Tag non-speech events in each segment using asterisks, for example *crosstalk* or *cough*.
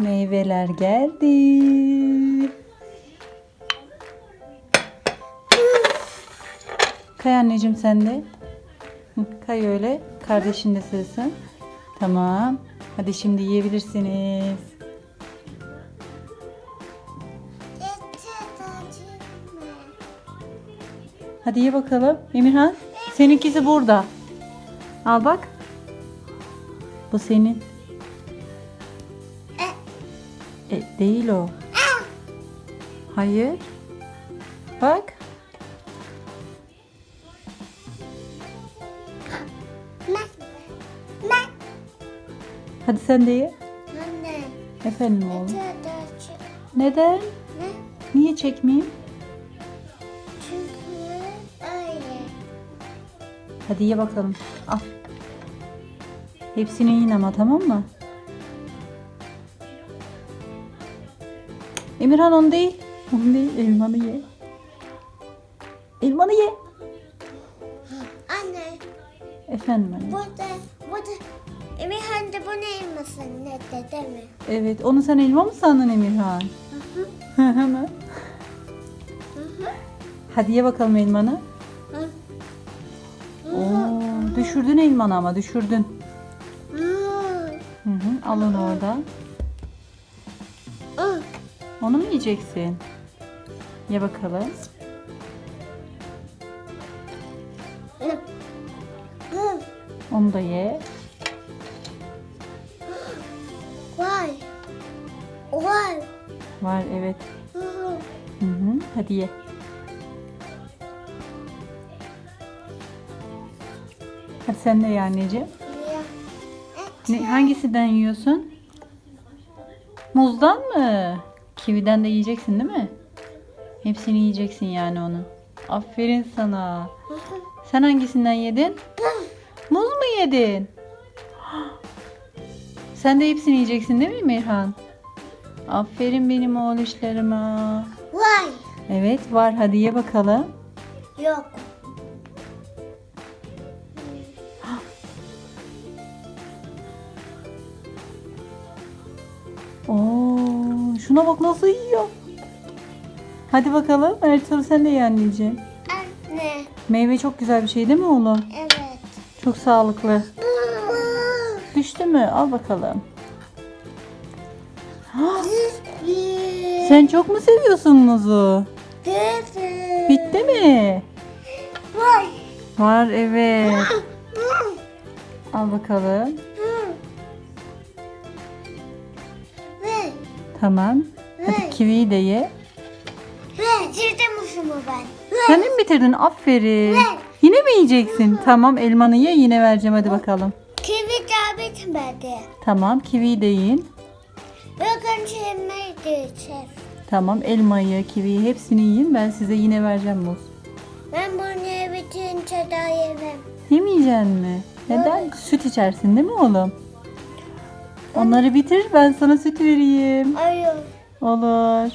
Meyveler geldi. Kay anneciğim sen de. Kay öyle. Kardeşin de sığsın. Tamam. Hadi şimdi yiyebilirsiniz. Hadi ye bakalım. Emirhan. Seninkisi burada. Al bak. Bu senin. E, değil o. Hayır. Bak. Hadi sen de ye. Anne, Efendim oğlum. Neden? Ne? Niye çekmeyeyim? Çünkü öyle. Hadi ye bakalım. Al. Hepsini yiyin ama tamam mı? Emirhan onu değil. Onu değil. Elmanı ye. Elmanı ye. Anne, Efendim anne. burada, burada. Emirhan da bu ne elması ne de değil mi? Evet. Onu sen elma mı sandın Emirhan? Hı hı mı? Hadi ye bakalım elmanı. Hı. Oo, düşürdün elmanı ama düşürdün. Hı hı, al onu oradan. Onu mu yiyeceksin? Ye bakalım. Onu da ye. Vay. Vay. Var evet. Hı hı. Hadi ye. Hadi sen de ye anneciğim. Ya. Ne, hangisinden yiyorsun? Muzdan mı? Kividen de yiyeceksin değil mi? Hepsini yiyeceksin yani onu. Aferin sana. Sen hangisinden yedin? Muz mu yedin? Sen de hepsini yiyeceksin değil mi Mirhan? Aferin benim oğluşlarıma. Vay. Evet var hadi ye bakalım. Yok. Oo, şuna bak nasıl yiyor. Hadi bakalım Ertuğrul sen de ye anneciğim. Anne. Meyve çok güzel bir şey değil mi oğlum? Evet. Çok sağlıklı. Düştü mü? Al bakalım. Sen çok mu seviyorsun muzu? Bitti mi? Vay. Var evet. Al bakalım. Tamam. Hadi kiviyi de ye. bitirdim musumu ben. Sen de mi bitirdin? Aferin. Yine mi yiyeceksin? Tamam elmanı ye yine vereceğim hadi bakalım. kivi daha bitmedi. Tamam kiviyi de yiyin. Bakın yemeği de. Tamam elmayı, kiviyi hepsini yiyin. Ben size yine vereceğim muz. Ben bunu bitince daha yemem. Yemeyeceksin mi? Neden? Süt içersin değil mi oğlum? Onları bitir ben sana süt vereyim. Hayır. Olur.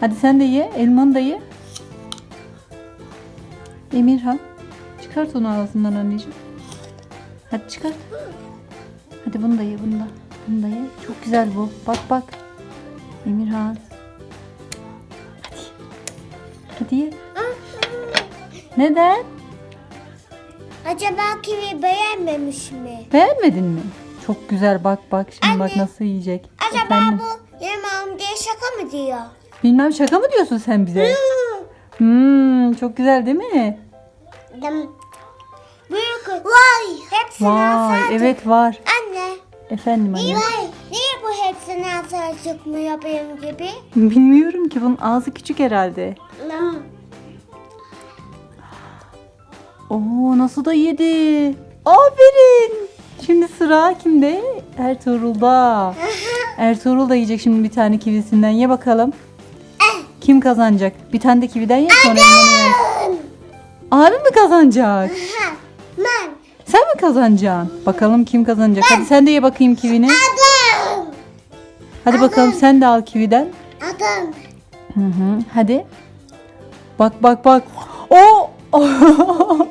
Hadi sen de ye. Elmanı da ye. Emirhan. Çıkart onu ağzından anneciğim. Hadi çıkart. Hadi bunu da ye bunu da. Bunu da ye. Çok güzel bu. Bak bak. Emirhan. Hadi. Hadi ye. Neden? Acaba kivi beğenmemiş mi? Beğenmedin mi? Çok güzel bak bak. Şimdi bak Anne. nasıl yiyecek. Acaba Efendim? bu yemem diye şaka mı diyor? Bilmem şaka mı diyorsun sen bize? Hmm, çok güzel değil mi? Büyük. Vay. Hepsini Vay alsaydık. evet var. Anne. Efendim Niye, anne. niye bu hepsini alsaydık çıkmıyor benim gibi? Bilmiyorum ki bunun ağzı küçük herhalde. Lan. Oo nasıl da yedi. Aferin. Sıra kimde? Ertuğrul'da. Ertuğrul da yiyecek şimdi bir tane kivisinden. Ye bakalım. Kim kazanacak? Bir tane de kividen ye sonra yer. Abi mi kazanacak? Ben. Sen mi kazanacaksın? Bakalım kim kazanacak. Hadi sen de ye bakayım kivini. Adam. Hadi bakalım sen de al kividen. Adam. Hı hı. Hadi. Bak bak bak. O *laughs*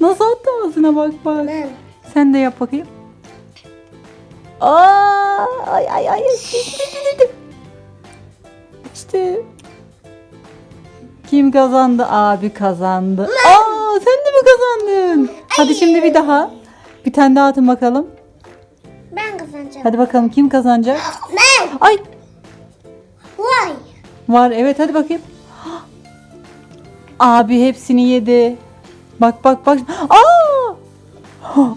Nasıl attı ağzına bak bak. Ben. Sen de yap bakayım. Aa! Ay ay ay. İşte. Kim kazandı? Abi kazandı. Aa sen de mi kazandın? Hadi şimdi bir daha. Bir tane daha atın bakalım. Ben kazanacağım. Hadi bakalım kim kazanacak? Ben. Ay Vay. var evet hadi bakayım. Abi hepsini yedi. Bak bak bak. Aa!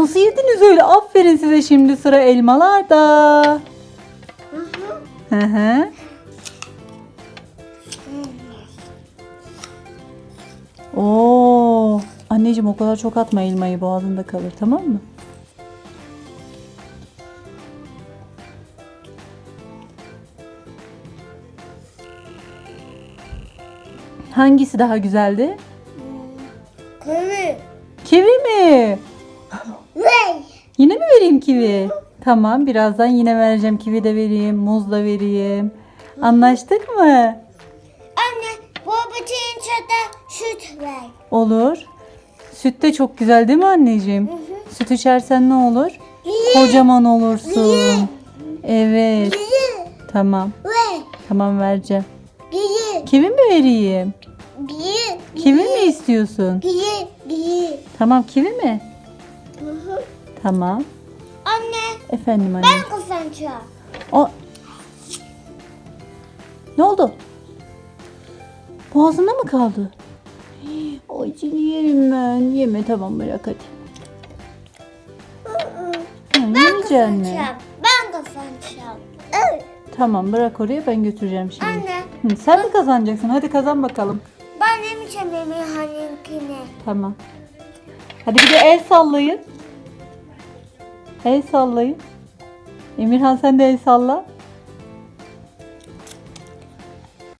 Nasıl yediniz öyle? Aferin size şimdi sıra elmalarda. Hı hı. Oo. Anneciğim o kadar çok atma elmayı boğazında kalır tamam mı? Hangisi daha güzeldi? Kırı. Kivi mi? Vereyim kivi? Tamam birazdan yine vereceğim. Kivi de vereyim, muz da vereyim. Anlaştık mı? Anne babacığın çata süt ver. Olur. Süt de çok güzel değil mi anneciğim? Süt içersen ne olur? Kocaman olursun. Evet. Giyi. Tamam. Ve. Tamam vereceğim. Giyi. Kivi mi vereyim? Giyi. Kivi mi istiyorsun? Giyi. Giyi. Tamam kivi mi? Hı hı. Tamam. Efendim anne. ben kazanacağım. O... Ne oldu? Boğazında mı kaldı? *gasps* Ay seni yerim ben. Yeme tamam bırak hadi. Ha, Ben yemeyeceksin mi? kazanacağım. Ben kazanacağım. Evet. Tamam bırak oraya ben götüreceğim şimdi. Anne Hı, sen mi kazanacaksın? Hadi kazan bakalım. ben yemeyeceğim Emirhan'ınkini. Tamam. Hadi bir de el sallayın. El sallayın. Emirhan sen de el salla.